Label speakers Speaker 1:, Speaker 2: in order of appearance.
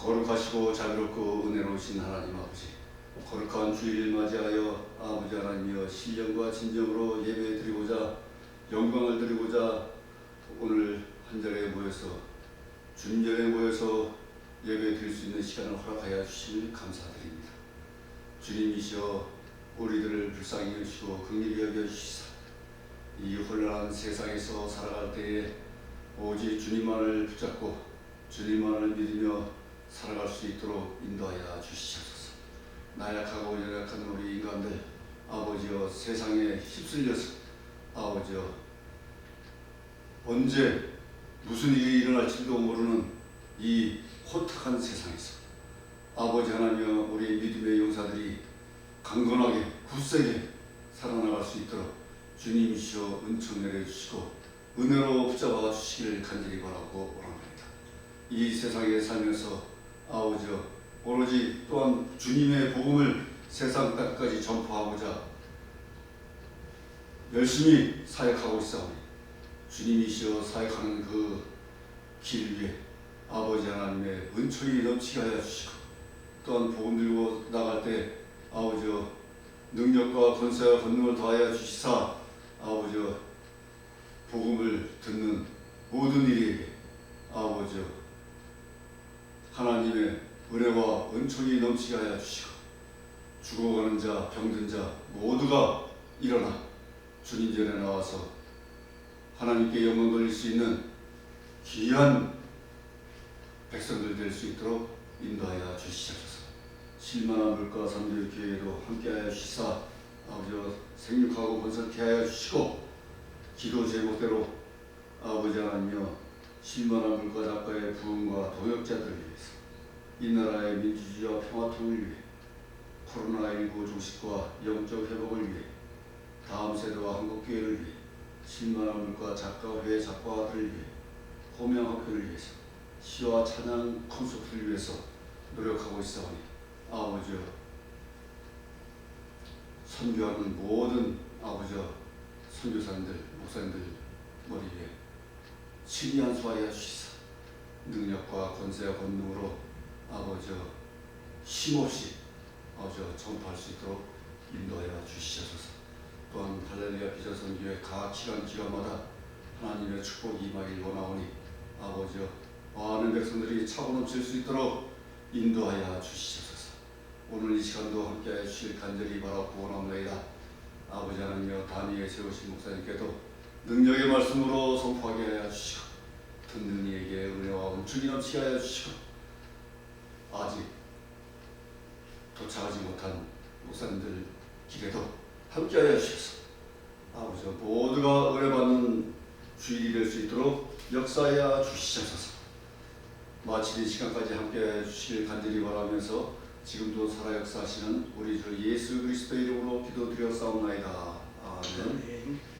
Speaker 1: 거룩하시고 자비롭고 은혜로우신 하나님 아버지 거룩한 주일을 맞이하여 아버지 하나님이여 신령과 진정으로 예배드리고자 영광을 드리고자 오늘 한 자리에 모여서 주님 전에 모여서 예배 드릴 수 있는 시간을 허락하여 주시니 감사드립니다. 주님이시여 우리들을 불쌍히 여기시고 긍휼히 여겨주시사 이 혼란한 세상에서 살아갈 때에 오직 주님만을 붙잡고 주님만을 믿으며 살아갈 수 있도록 인도하여 주시옵소서. 나약하고 연약한 우리 인간들 아버지여 세상에 휩쓸려서 아버지여 언제 무슨 일이 일어날지도 모르는 이 호탁한 세상에서 아버지 하나님여 우리 믿음의 용사들이 강건하게 굳세게 살아나갈 수 있도록 주님이시여 은총 내려주시고 은혜로 붙잡아 주시기를 간절히 바라고 원합니다. 이 세상에 살면서 아버지여 오로지 또한 주님의 복음을 세상 끝까지 전파하고자 열심히 사역하고 있사오니 주님이시여 사역하는 그 길 위에 아버지 하나님의 은총이 넘치게 하여 주시고 또한 복음 들고 나갈 때 아버지여 능력과 권세와 권능을 더하여 주시사 아버지여 복음을 듣는 모든 이에게 아버지여 하나님의 은혜와 은총이 넘치게 하여 주시고 죽어가는 자 병든 자 모두가 일어나 주님 전에 나와서 하나님께 영광 돌릴 수 있는 귀한 백성들 될 수 있도록 인도하여 주시옵소서. 실만한 물가 삼들 교회도 함께하여 주시사 아버지와 생육하고 번성케 하여 주시고 기도 제목대로 아버지 하나님여 실만한 물가 작가의 부흥과 동역자들을 위해서 이 나라의 민주주의와 평화 통일을 위해 코로나19 종식과 영적 회복을 위해 다음 세대와 한국교회를 위해 실만한 물가 작가회 작가들을 위해 호명학교를 위해서 시와 찬양 콘서트를 위해서 노력하고 있사오니 아버지여 선교하는 모든 아버지여 선교사님들 목사님들 머리 위에 친히 안수하여 주시사 능력과 권세와 권능으로 아버지여 힘없이 아버지여 전파할 수 있도록 인도하여 주시옵소서 또한 할렐루야 비전선교회 각 기간 기간마다 하나님의 축복이 임하길 원하오니 아버지여 많은 백성들이 차고 넘칠 수 있도록 인도하여 주시옵소서. 오늘 이 시간도 함께하여 주실 간절히 바라고 원합니다. 아버지 하나님여 단위에 세우신 목사님께도 능력의 말씀으로 선포하게 하여 주시고 듣는 이에게 은혜와 은총이 넘치게 하여 주시고 아직 도착하지 못한 목사님들 길에도 함께 하여 주셔서 아버지 모두가 은혜받는 주일이 될 수 있도록 역사하여 주시옵소서. 마치는 시간까지 함께해 주실 간절히 바라면서 지금도 살아 역사하시는 우리 주 예수 그리스도 이름으로 기도드려 싸움나이다. 아멘.